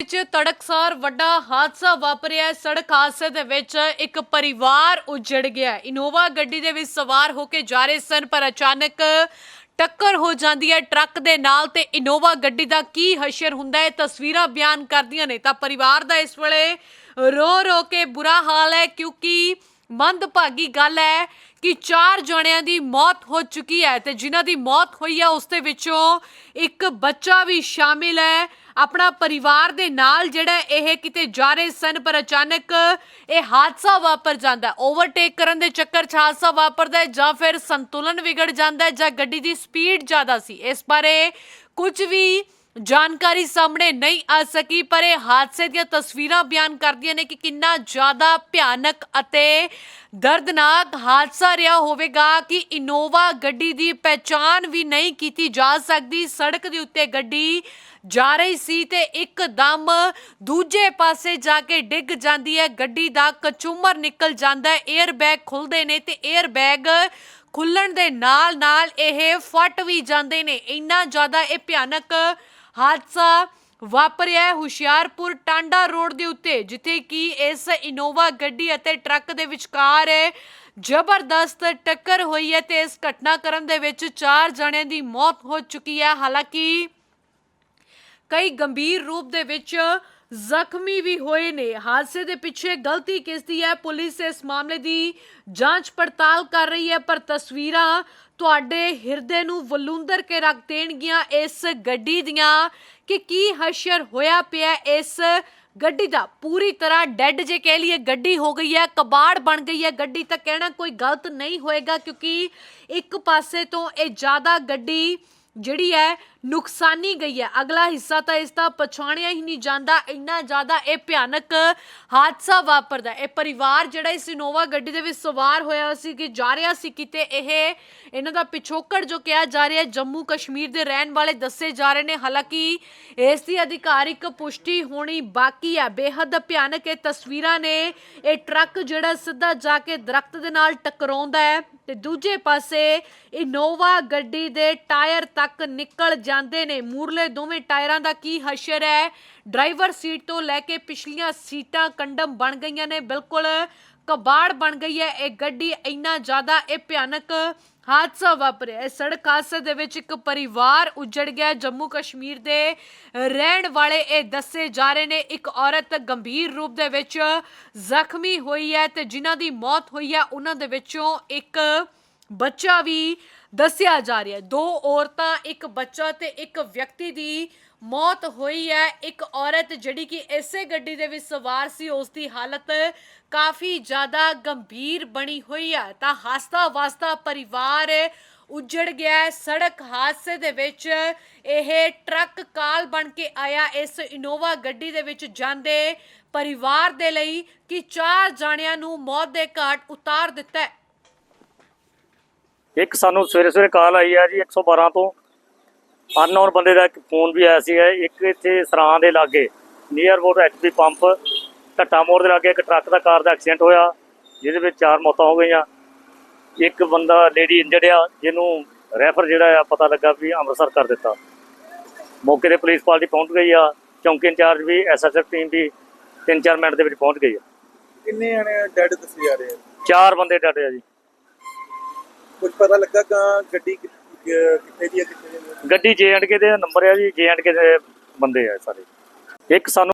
ਵਿੱਚ ਤੜਕਸਾਰ ਵੱਡਾ ਹਾਦਸਾ ਵਾਪਰਿਆ ਸੜਕ ਹਾਦਸੇ ਦੇ ਵਿੱਚ ਇੱਕ ਪਰਿਵਾਰ ਉਜੜ ਗਿਆ ਇਨੋਵਾ ਗੱਡੀ ਦੇ ਵਿੱਚ ਸਵਾਰ ਹੋ ਕੇ ਜਾ ਰਹੇ ਸਨ, ਪਰ ਅਚਾਨਕ ਟੱਕਰ ਹੋ ਜਾਂਦੀ ਹੈ ਟਰੱਕ ਦੇ ਨਾਲ ਤੇ ਇਨੋਵਾ ਗੱਡੀ ਦਾ ਕੀ ਹਸ਼ਰ ਹੁੰਦਾ ਹੈ, ਤਸਵੀਰਾਂ ਬਿਆਨ ਕਰਦੀਆਂ ਨੇ। ਤਾਂ ਪਰਿਵਾਰ ਦਾ ਇਸ ਵੇਲੇ ਰੋ ਰੋ ਕੇ ਬੁਰਾ ਹਾਲ ਹੈ, ਕਿਉਂਕਿ ਮੰਦਭਾਗੀ ਗੱਲ ਹੈ ਕਿ ਚਾਰ ਜਣਿਆਂ ਦੀ ਮੌਤ ਹੋ ਚੁੱਕੀ ਹੈ ਤੇ ਜਿਨ੍ਹਾਂ ਦੀ ਮੌਤ ਹੋਈ ਹੈ ਉਸ ਦੇ ਵਿੱਚੋਂ ਇੱਕ ਬੱਚਾ ਵੀ ਸ਼ਾਮਿਲ ਹੈ। ਆਪਣਾ ਪਰਿਵਾਰ ਦੇ ਨਾਲ ਜਿਹੜਾ ਇਹ ਕਿਤੇ ਜਾ ਰਹੇ ਸਨ, ਪਰ ਅਚਾਨਕ ਇਹ ਹਾਦਸਾ ਵਾਪਰ ਜਾਂਦਾ ਓਵਰਟੇਕ ਕਰਨ ਦੇ ਚੱਕਰ 'ਚ ਹਾਦਸਾ ਵਾਪਰਦਾ ਹੈ ਜਾਂ ਫਿਰ ਸੰਤੁਲਨ ਵਿਗੜ ਜਾਂਦਾ ਹੈ ਜਾਂ ਗੱਡੀ ਦੀ ਸਪੀਡ ਜ਼ਿਆਦਾ ਸੀ। ਇਸ ਬਾਰੇ ਕੁਝ ਵੀ ਜਾਣਕਾਰੀ ਸਾਹਮਣੇ ਨਹੀਂ ਆ ਸਕੀ, ਪਰ ਇਹ ਹਾਦਸੇ ਦੀਆਂ ਤਸਵੀਰਾਂ ਬਿਆਨ ਕਰਦੀਆਂ ਨੇ ਕਿ ਕਿੰਨਾ ਜ਼ਿਆਦਾ ਭਿਆਨਕ ਅਤੇ ਦਰਦਨਾਕ ਹਾਦਸਾ ਰਿਹਾ ਹੋਵੇਗਾ ਕਿ ਇਨੋਵਾ ਗੱਡੀ ਦੀ ਪਹਿਚਾਣ ਵੀ ਨਹੀਂ ਕੀਤੀ ਜਾ ਸਕਦੀ। ਸੜਕ ਦੇ ਉੱਤੇ ਗੱਡੀ ਜਾ ਰਹੀ ਸੀ ਤੇ ਇੱਕਦਮ ਦੂਜੇ ਪਾਸੇ ਜਾ ਕੇ ਡਿੱਗ ਜਾਂਦੀ ਹੈ। ਗੱਡੀ ਦਾ ਕਚੂਮਰ ਨਿਕਲ ਜਾਂਦਾ ਹੈ। 에ਅਰ ਬੈਗ ਖੁੱਲਦੇ ਨੇ ਤੇ 에ਅਰ ਬੈਗ ਖੁੱਲਣ ਦੇ ਨਾਲ ਨਾਲ ਇਹ ਫਟ ਵੀ ਜਾਂਦੇ ਨੇ। ਇੰਨਾ ਜ਼ਿਆਦਾ ਇਹ ਭਿਆਨਕ ਹਾਦਸਾ ਵਾਪਰਿਆ ਹੈ ਹੁਸ਼ਿਆਰਪੁਰ ਟਾਂਡਾ ਰੋਡ ਦੇ ਉੱਤੇ, ਜਿੱਥੇ ਕਿ ਇਸ ਇਨੋਵਾ ਗੱਡੀ ਅਤੇ ਟਰੱਕ ਦੇ ਵਿਚਕਾਰ ਜ਼ਬਰਦਸਤ ਟੱਕਰ ਹੋਈ ਹੈ ਤੇ ਇਸ ਘਟਨਾਕ੍ਰਮ ਦੇ ਵਿੱਚ ਚਾਰ ਜਣਿਆਂ ਦੀ ਮੌਤ ਹੋ ਚੁੱਕੀ ਹੈ। ਹਾਲਾਂਕਿ ਕਈ ਗੰਭੀਰ ਰੂਪ ਦੇ ਵਿੱਚ ਜ਼ਖਮੀ ਵੀ ਹੋਏ ਨੇ। ਹਾਦਸੇ ਦੇ ਪਿੱਛੇ ਗਲਤੀ ਕਿਸ ਦੀ ਹੈ? ਪੁਲਿਸ ਇਸ ਮਾਮਲੇ ਦੀ ਜਾਂਚ ਪੜਤਾਲ ਕਰ ਰਹੀ ਹੈ, ਪਰ ਤਸਵੀਰਾਂ ਤੁਹਾਡੇ ਹਿਰਦੇ ਨੂੰ ਵਲੂੰਦਰ ਕੇ ਰੱਖ ਦੇਣਗੀਆਂ ਇਸ ਗੱਡੀ ਦੀਆਂ ਕਿ ਕੀ ਹਸ਼ਰ ਹੋਇਆ ਪਿਆ ਇਸ ਗੱਡੀ ਦਾ? ਪੂਰੀ ਤਰ੍ਹਾਂ ਡੈੱਡ ਜੇ ਕਹਿ ਲਈਏ, ਗੱਡੀ ਹੋ ਗਈ ਹੈ, ਕਬਾੜ ਬਣ ਗਈ ਹੈ ਗੱਡੀ, ਤਾਂ ਕਹਿਣਾ ਕੋਈ ਗਲਤ ਨਹੀਂ ਹੋਏਗਾ ਕਿਉਂਕਿ ਇੱਕ ਪਾਸੇ ਤੋਂ ਇਹ ਜ਼ਿਆਦਾ ਗੱਡੀ ਜਿਹੜੀ ਹੈ ਨੁਕਸਾਨੀ ਗਈ ਹੈ। ਅਗਲਾ ਹਿੱਸਾ ਤਾਂ ਇਸ ਦਾ ਪਛਾਣਿਆ ਹੀ ਨਹੀਂ ਜਾਂਦਾ। ਇੰਨਾ ਜ਼ਿਆਦਾ ਇਹ ਭਿਆਨਕ ਹਾਦਸਾ ਵਾਪਰਦਾ ਇਹ ਪਰਿਵਾਰ ਜਿਹੜਾ ਇਸ ਇਨੋਵਾ ਗੱਡੀ ਦੇ ਵਿੱਚ ਸਵਾਰ ਹੋਇਆ ਸੀ ਕਿ ਜਾ ਰਿਹਾ ਸੀ ਕਿਤੇ ਇਹ ਇਹਨਾਂ ਦਾ ਪਿਛੋਕੜ ਜੋ ਕਿਹਾ ਜਾ ਰਿਹਾ ਜੰਮੂ ਕਸ਼ਮੀਰ ਦੇ ਰਹਿਣ ਵਾਲੇ ਦੱਸੇ ਜਾ ਰਹੇ ਨੇ। ਹਾਲਾਂਕਿ ਇਸ ਦੀ ਅਧਿਕਾਰਿਕ ਪੁਸ਼ਟੀ ਹੋਣੀ ਬਾਕੀ ਹੈ। ਬੇਹੱਦ ਭਿਆਨਕ ਇਹ ਤਸਵੀਰਾਂ ਨੇ। ਇਹ ਟਰੱਕ ਜਿਹੜਾ ਸਿੱਧਾ ਜਾ ਕੇ ਦਰਖਤ ਦੇ ਨਾਲ ਟਕਰਾਉਂਦਾ ਹੈ। ਤੇ ਦੂਜੇ ਪਾਸੇ ਇਨੋਵਾ ਗੱਡੀ ਦੇ ਟਾਇਰ ਤੱਕ ਨਿਕਲ ਜਾਂਦੇ ਨੇ। ਮੂਰਲੇ ਦੋਵੇਂ ਟਾਇਰਾਂ ਦਾ ਕੀ ਹਸ਼ਰ ਹੈ? ਡਰਾਈਵਰ ਸੀਟ ਤੋਂ ਲੈ ਕੇ ਪਿਛਲੀਆਂ ਸੀਟਾਂ ਕੰਡਮ ਬਣ ਗਈਆਂ ਨੇ। ਬਿਲਕੁਲ ਕਬਾੜ ਬਣ ਗਈ ਹੈ, ਇਹ ਗੱਡੀ ਇੰਨਾ ਜ਼ਿਆਦਾ ਇਹ ਭਿਆਨਕ ਹਾਦਸਾ ਵਾਪਰਿਆ ਹੈ। ਸੜਕ ਹਾਦਸੇ ਦੇ ਵਿੱਚ ਇੱਕ ਪਰਿਵਾਰ ਉਜੜ ਗਿਆ ਜੰਮੂ ਕਸ਼ਮੀਰ ਦੇ ਰਹਿਣ ਵਾਲੇ ਇਹ ਦੱਸੇ ਜਾ ਰਹੇ ਨੇ, ਇੱਕ ਔਰਤ ਗੰਭੀਰ ਰੂਪ ਦੇ ਵਿੱਚ ਜ਼ਖਮੀ ਹੋਈ ਹੈ ਤੇ ਜਿਨ੍ਹਾਂ ਦੀ ਮੌਤ ਹੋਈ ਹੈ, ਉਹਨਾਂ ਦੇ ਵਿੱਚੋਂ ਇੱਕ ਬੱਚਾ ਵੀ ਦੱਸਿਆ ਜਾ ਰਿਹਾ ਹੈ। ਦੋ ਔਰਤਾਂ, ਇੱਕ ਬੱਚਾ ਤੇ ਇੱਕ ਵਿਅਕਤੀ ਦੀ ਮੌਤ ਹੋਈ ਹੈ। ਇੱਕ ਔਰਤ ਜਿਹੜੀ ਕਿ ਇਸੇ ਗੱਡੀ ਦੇ ਵਿੱਚ ਸਵਾਰ ਸੀ ਉਸ ਦੀ ਹਾਲਤ ਕਾਫੀ ਜ਼ਿਆਦਾ ਗੰਭੀਰ ਬਣੀ ਹੋਈ ਹੈ। ਤਾਂ ਹੱਸਦਾ ਵਸਦਾ ਪਰਿਵਾਰ ਉਜੜ ਗਿਆ ਸੜਕ ਹਾਦਸੇ ਦੇ ਵਿੱਚ ਇਹ ਟਰੱਕ ਕਾਲ ਬਣ ਕੇ ਆਇਆ। ਇਸ ਇਨੋਵਾ ਗੱਡੀ ਦੇ ਵਿੱਚ ਜਾਂਦੇ ਪਰਿਵਾਰ ਦੇ ਲਈ ਕਿ ਚਾਰ ਜਾਣਿਆਂ ਨੂੰ ਮੌਤ ਦੇ ਘਾਟ ਉਤਾਰ ਦਿੱਤਾ ਹੈ। ਇੱਕ ਸਾਨੂੰ ਸਵੇਰੇ ਸਵੇਰੇ ਕਾਲ ਆਈ ਹੈ ਜੀ 112 ਤੋਂ। ਅਨਨੋਨ ਬੰਦੇ ਦਾ ਇੱਕ ਫੋਨ ਵੀ ਆਇਆ ਸੀਗਾ। ਇੱਕ ਇੱਥੇ ਸਰਾਂ ਦੇ ਲਾਗੇ ਨੀਅਰ ਅਬਾਊਟ ਐਚਪੀ ਪੰਪ ਘੱਟਾ ਮੋੜ ਦੇ ਲਾਗੇ ਇੱਕ ਟਰੱਕ ਦਾ ਕਾਰ ਦਾ ਐਕਸੀਡੈਂਟ ਹੋਇਆ ਜਿਹਦੇ ਵਿੱਚ ਚਾਰ ਮੌਤਾਂ ਹੋ ਗਈਆਂ। ਇੱਕ ਬੰਦਾ ਲੇਡੀ ਇੰਜਰਡ ਆ ਜਿਹਨੂੰ ਰੈਫਰ ਜਿਹੜਾ ਆ ਪਤਾ ਲੱਗਾ ਵੀ ਅੰਮ੍ਰਿਤਸਰ ਕਰ ਦਿੱਤਾ। ਮੌਕੇ ਤੇ ਪੁਲਿਸ ਪਾਰਟੀ ਪਹੁੰਚ ਗਈ ਆ। ਚੌਂਕੀ ਇੰਚਾਰਜ ਵੀ ਐਸਐਸਐਫ ਟੀਮ ਵੀ 3-4 ਮਿੰਟ ਦੇ ਵਿੱਚ ਪਹੁੰਚ ਗਈ ਆ। ਕਿੰਨੇ ਜਣੇ ਡੈਡ ਦੱਸੇ ਜਾ ਰਹੇ ਆ ਚਾਰ ਬੰਦੇ ਡਟੇ ਆ ਜੀ। ਕੁਝ ਪਤਾ ਲੱਗਾ ਕਿ ਗੱਡੀ ਕਿ- ਕਿ- ਕਿੱਥੇ ਦੀ ਹੈ, ਕਿੱਥੇ ਦੀ ਨਹੀਂ ਗੱਡੀ ਜੇ ਐਂਡ ਕੇ ਦੇ ਨੰਬਰ ਆ ਜੀ ਜੇ ਐਂਡ ਕੇ ਦੇ ਬੰਦੇ ਆ ਸਾਰੇ। ਇੱਕ ਸਾਨੂੰ